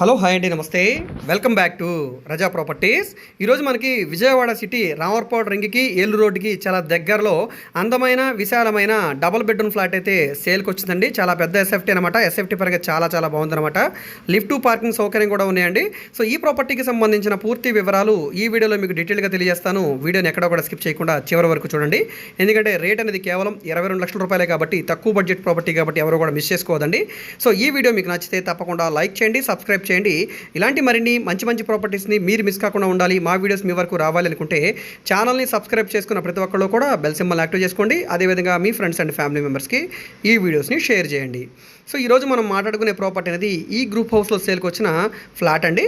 Hello hi అండి నమస్తే. Welcome back to Raza properties. ఈరోజు మనకి విజయవాడ సిటీ రామర్పాడు రింగ్కి ఏలూరు రోడ్డుకి చాలా దగ్గరలో అందమైన విశాలమైన డబుల్ బెడ్రూమ్ ఫ్లాట్ అయితే సేల్కి వచ్చిందండి. చాలా పెద్ద ఎస్ఎఫ్టీ అనమాట ఎస్ఎఫ్టీ పరంగా చాలా చాలా బాగుందనమాట లిఫ్ట్ పార్కింగ్ సౌకర్యం కూడా ఉన్నాయండి. సో ఈ ప్రాపర్టీకి సంబంధించిన పూర్తి వివరాలు ఈ వీడియోలో మీకు డీటెయిల్గా తెలియజేస్తాను. వీడియోని ఎక్కడ కూడా స్కిప్ చేయకుండా చివరి వరకు చూడండి. ఎందుకంటే రేట్ అనేది కేవలం ఇరవై రెండు లక్షల రూపాయలే కాబట్టి తక్కువ బడ్జెట్ ప్రాపర్టీ కాబట్టి ఎవరు కూడా మిస్ చేసుకోవద్దండి. సో ఈ వీడియో మీకు నచ్చితే తప్పకుండా లైక్ చేయండి సబ్స్క్రైబ్ చేయండి. ఇలాంటి మరిన్ని మంచి మంచి ప్రాపర్టీస్ని మీరు మిస్ కాకుండా ఉండాలి. మా వీడియోస్ మీ వరకు రావాలి అనుకుంటే ఛానల్ని సబ్స్క్రైబ్ చేసుకున్న ప్రతి ఒక్కళ్ళు కూడా బెల్ సింబల్ యాక్టివ్ చేసుకోండి. అదేవిధంగా మీ ఫ్రెండ్స్ అండ్ ఫ్యామిలీ మెంబర్స్కి ఈ వీడియోస్ని షేర్ చేయండి. సో ఈరోజు మనం మాట్లాడుకునే ప్రాపర్టీ అనేది ఈ గ్రూప్ హౌస్లో సేల్కి వచ్చిన ఫ్లాట్ అండి.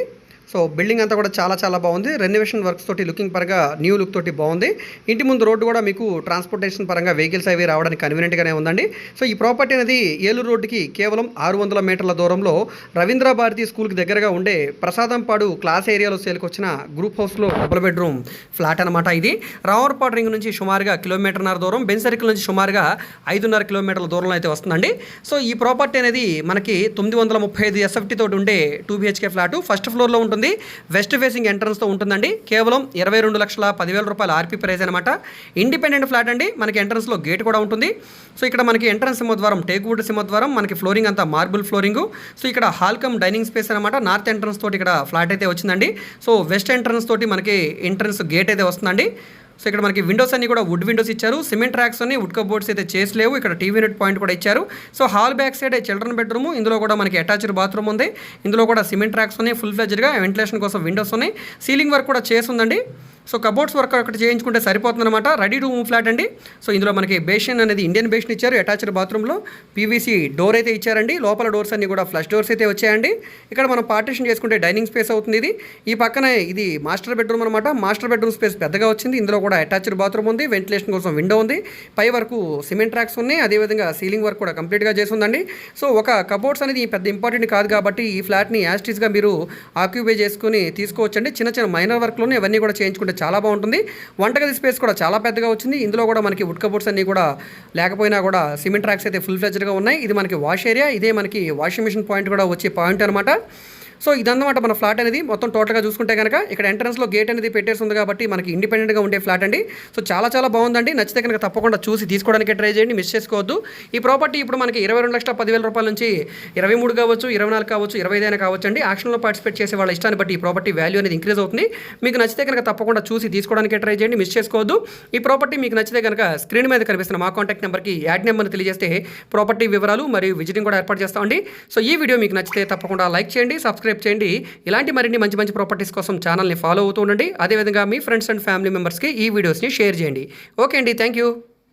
సో బిల్డింగ్ అంతా కూడా చాలా చాలా బాగుంది. రెనోవేషన్ వర్క్స్ తోటి లుకింగ్ పరంగా న్యూ లుక్ తోటి బాగుంది. ఇంటి ముందు రోడ్డు కూడా మీకు ట్రాన్స్పోర్టేషన్ పరంగా వెహికల్స్ అవి రావడానికి కన్వీనియంట్గానే ఉందండి. సో ఈ ప్రాపర్టీ అనేది ఏలూరు రోడ్డుకి కేవలం ఆరు వందల మీటర్ల దూరంలో రవీంద్ర భారతి స్కూల్కి దగ్గరగా ఉండే ప్రసాదంపాడు క్లాస్ ఏరియాలో సేల్కి వచ్చిన గ్రూప్ హౌస్లో డబుల్ బెడ్రూమ్ ఫ్లాట్ అనమాట ఇది. రావర్పాడు రింగ్ నుంచి సుమారుగా కిలోమీటర్న్నర దూరం బెన్ సర్కిల్ నుంచి సుమారుగా ఐదున్నర కిలోమీటర్ల దూరంలో అయితే వస్తుందండి. సో ఈ ప్రాపర్టీ అనేది మనకి తొమ్మిది వందల ముప్పై ఐదు ఎస్ఎఫ్టీ తోటి ఉండే టూ బీహెచ్కే ఫ్లాట్ ఫస్ట్ ఫ్లోర్లో ఉంటుంది. వెస్ట్ ఫేసింగ్ ఎంట్రన్స్తో ఉంటుందండి. కేవలం ఇరవై రెండు లక్షల పదివేల రూపాయల ఆర్పీ ప్రైస్ అనమాట ఇండిపెండెంట్ ఫ్లాట్ అండి. మనకి ఎంట్రన్స్లో గేట్ కూడా ఉంటుంది. సో ఇక్కడ మనకి ఎంట్రన్స్ సింహద్వారం టేక్వుడ్ సింహద్వారం మనకి ఫ్లోరింగ్ అంతా మార్బుల్ ఫ్లోరింగ్ సో ఇక్కడ హాల్కమ్ డైనింగ్ స్పేస్ అనమాట నార్త్ ఎంట్రన్స్ తోటి ఇక్కడ ఫ్లాట్ అయితే వచ్చిందండి. సో వెస్ట్ ఎంట్రన్స్ తోటి మనకి ఎంట్రన్స్ గేట్ అయితే వస్తుందండి. సో ఇక్కడ మనకి విండోస్ అన్ని కూడా వుడ్ విండోస్ ఇచ్చారు. సిమెంట్ ట్రాక్స్ అన్ని వుడ్ కబోర్డ్స్ అయితే చేసలేవు ఇక్కడ టీవీ యూనిట్ పాయింట్ కూడా ఇచ్చారు. So hall back side children bedroom ఇందులో కూడా మనకి అటాచ్డ్ బాత్రూమ్ ఉంది. ఇందులో కూడా సిమెంట్ ట్రాక్స్ ఉన్నాయి. ఫుల్ ఫ్లెజ్డ్గా వెంటిలేషన్ కోసం విండోస్ ఉన్నాయి. సీలింగ్ వర్క్ కూడా చేసి ఉందండి. సో కబోర్డ్స్ వర్క్ ఒకటి చేయించుకుంటే సరిపోతుందన్నమాట. రెడీ టు మూవ్ ఫ్లాట్ అండి. సో ఇందులో మనకి బేషన్ అనేది ఇండియన్ బేషన్ ఇచ్చారు. అటాచ్డ్ బాత్రూంలో పీవీసీ డోర్ అయితే ఇచ్చారండి. లోపల డోర్స్ అన్ని కూడా ఫ్లష్ డోర్స్ అయితే వచ్చాయండి. ఇక్కడ మనం పార్టీషన్ చేసుకుంటే డైనింగ్ స్పేస్ అవుతుంది ఇది. ఈ పక్కన ఇది మాస్టర్ బెడ్రూమ్ అనమాట మాస్టర్ బెడ్రూమ్ స్పేస్ పెద్దగా వచ్చింది. ఇందులో కూడా అటాచ్డ్ బాత్రూమ్ ఉంది. వెంటిలేషన్ కోసం విండో ఉంది. పై వరకు సిమెంట్ ట్రాక్స్ ఉన్నాయి. అదేవిధంగా సీలింగ్ వర్క్ కూడా కంప్లీట్గా చేసి ఉందండి సో ఒక కబోర్డ్స్ అనేది పెద్ద ఇంపార్టెంట్ కాదు కాబట్టి ఈ ఫ్లాట్ని యాస్టీస్గా మీరు ఆక్యుపై చేసుకుని తీసుకోవచ్చండి. చిన్న చిన్న మైనర్ వర్క్లోనే ఇవన్నీ కూడా చేయించుకుంటే చాలా బాగుంటుంది. వంటగది స్పేస్ కూడా చాలా పెద్దగా వచ్చింది. ఇందులో కూడా మనకి వుడ్ కబోర్డ్స్ అన్నీ కూడా లేకపోయినా కూడా సిమెంట్ ట్రాక్స్ అయితే ఫుల్ ఫ్లెజ్డ్గా ఉన్నాయి. ఇది మనకి వాష్ ఏరియా. ఇదే మనకి వాషింగ్ మిషన్ పాయింట్ కూడా వచ్చే పాయింట్ అనమాట సో ఇదన్నమాట మన ఫ్లాట్ అనేది. మొత్తం టోటల్గా చూసుకుంటే కనుక ఇక్కడ ఎంట్రన్స్లో గేట్ అనేది పెట్టేసి ఉంది కాబట్టి మనకి ఇండిపెండెంట్గా ఉండే ఫ్లాట్ అండి. సో చాలా చాలా బాగుందండి. నచ్చితే కనుక తప్పకుండా చూసి తీసుకోవడానికి ట్రై చేయండి. మిస్ చేసుకోవద్దు. ఈ ప్రాపర్టీ ఇప్పుడు మనకి ఇరవై రెండు లక్షల పదివేల రూపాయల నుంచి ఇరవై మూడు కావచ్చు ఇరవై నాలుగు కావచ్చు ఇరవై ఐదు అయినా కావచ్చు అండి ఆక్షన్లో పార్టిసిపేట్ చేసే వాళ్ళ ఇష్టాన్ని బట్టి ఈ ప్రాపర్టీ వాల్యూ అనేది ఇంక్రీజ్ అవుతుంది. మీకు నచ్చితే కనుక తప్పకుండా చూసి తీసుకోవడానికి ట్రై చేయండి. మిస్ చేసుకోవద్దు. ఈ ప్రాపర్టీ మీకు నచ్చితే కనుక స్క్రీన్ మీద కనిపిస్తున్న మా కాంటాక్ట్ నెంబర్కి యాడ్ నెంబర్ని తెలియజేస్తే ప్రాపర్టీ వివరాలు మరియు విజిటింగ్ కూడా ఏర్పాటు చేస్తామండి. సో ఈ వీడియో మీకు నచ్చితే తప్పకుండా లైక్ చేయండి సబ్స్క్రైబ్ చేయండి. ఇలాంటి మరిన్ని మంచి మంచి ప్రాపర్టీస్ కోసం ఛానల్ని ఫాలో అవుతూ ఉండండి. అదేవిధంగా మీ ఫ్రెండ్స్ అండ్ ఫ్యామిలీ మెంబర్స్కి ఈ వీడియోస్ని షేర్ చేయండి. ఓకే అండి. Thank you